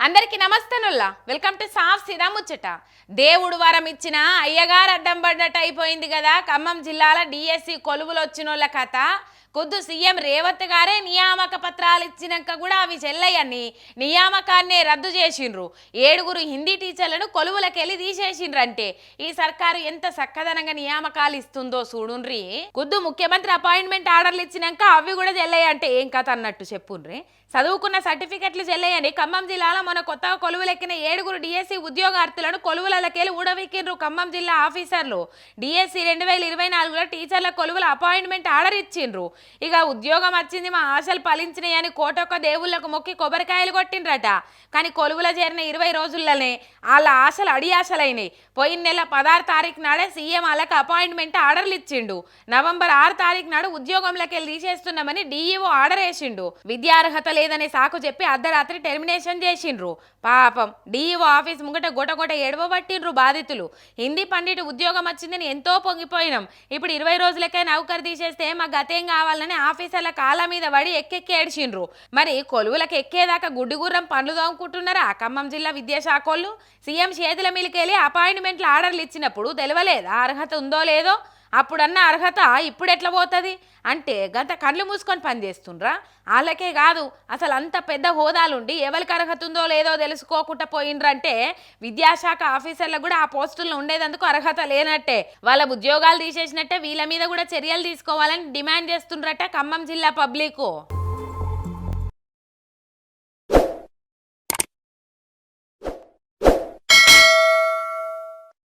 అందరికి నమస్తేనుల్లా. Welcome to సాఫ్ సిదా ముచ్చట. దేవుడు వరం ఇచ్చిన అయ్యగారు అడ్డం పడ్డట్టు అయిపోయింది కదా. ఖమ్మం జిల్లాల డిఎస్సి కొలువులు వచ్చినోళ్ళ కథ. కొద్దు సీఎం రేవంత్ గారే నియామక పత్రాలు ఇచ్చినాక కూడా అవి చెల్లయ్యని నియామకాన్నే రద్దు చేసిండ్రు. ఏడుగురు హిందీ టీచర్లను కొలువులకెళ్ళి తీసేసిండ్రంటే ఈ సర్కారు ఎంత చక్కదనంగా నియామకాలు ఇస్తుందో చూడుండ్రి. కొద్దు ముఖ్యమంత్రి అపాయింట్మెంట్ ఆర్డర్లు ఇచ్చినాక అవి కూడా చెల్లయ్య అంటే ఏం కథ అన్నట్టు చెప్పుండ్రి. చదువుకున్న సర్టిఫికెట్లు చెల్లయ్యని ఖమ్మం జిల్లాలో మన కొత్తగా కొలువులెక్కిన ఏడుగురు డిఎస్సి ఉద్యోగార్థులను కొలువులకెళ్ళి ఊడవెక్కిండ్రు ఖమ్మం జిల్లా ఆఫీసర్లు. డిఎస్సి రెండు వేల ఇరవై నాలుగులో టీచర్ల కొలువుల అపాయింట్మెంట్ ఆర్డర్ ఇచ్చిండ్రు. ఇక ఉద్యోగం వచ్చింది మా ఆశలు ఫలించినాయని కోటొక్క దేవుళ్ళకు మొక్కి కొబ్బరికాయలు కొట్టిండ్రట. కానీ కొలువులో చేరిన ఇరవై రోజుల్లోనే వాళ్ళ ఆశలు అడి ఆశలైనాయి. పోయిన నెల పదహారు తారీఖు నాడే సీఎం వాళ్ళకి అపాయింట్మెంట్ ఆర్డర్లు ఇచ్చిండు. నవంబర్ ఆరు తారీఖు నాడు ఉద్యోగంలోకి వెళ్ళి తీసేస్తున్నామని డీఈఓ ఆర్డర్ వేసిండు. విద్యార్హత లేదనే సాకు చెప్పి అర్ధరాత్రి టెర్మినేషన్ చేసిండ్రు. పాపం డీఈఓ ఆఫీస్ ముంగట గొటగొట ఎడవబట్టిండ్రు బాధితులు. హిందీ పండిట్ ఉద్యోగం వచ్చిందని ఎంతో పొంగిపోయినాం. ఇప్పుడు ఇరవై రోజులకే నౌకరు తీసేస్తే మా గతేం కావాలని ఆఫీసర్ల కాళ్ళ మీద పడి ఎక్కెక్కి ఏడ్చిండ్రు. మరి కొలువులకు ఎక్కేదాకా గుడ్డిగుర్రం పనులు దాముకుంటున్నారా ఖమ్మం జిల్లా విద్యాశాఖ వాళ్ళు సీఎం చేతుల మీదకెళ్ళి అపాయింట్మెంట్లు ఆర్డర్లు ఇచ్చినప్పుడు తెలవలేదా? అర్హత ఉందో లేదో? అప్పుడన్న అర్హత ఇప్పుడు ఎట్లా పోతుంది? అంటే గంత కళ్ళు మూసుకొని పనిచేస్తుండ్రా వాళ్ళకే కాదు అసలు అంత పెద్ద హోదాలుండి ఎవరికి అర్హత ఉందో లేదో తెలుసుకోకుండా పోయిండ్రంటే విద్యాశాఖ ఆఫీసర్లకు కూడా ఆ పోస్టుల్లో ఉండేదందుకు అర్హత లేనట్టే. వాళ్ళ ఉద్యోగాలు తీసేసినట్టే వీళ్ళ మీద కూడా చర్యలు తీసుకోవాలని డిమాండ్ చేస్తుండ్రట ఖమ్మం జిల్లా పబ్లిక్.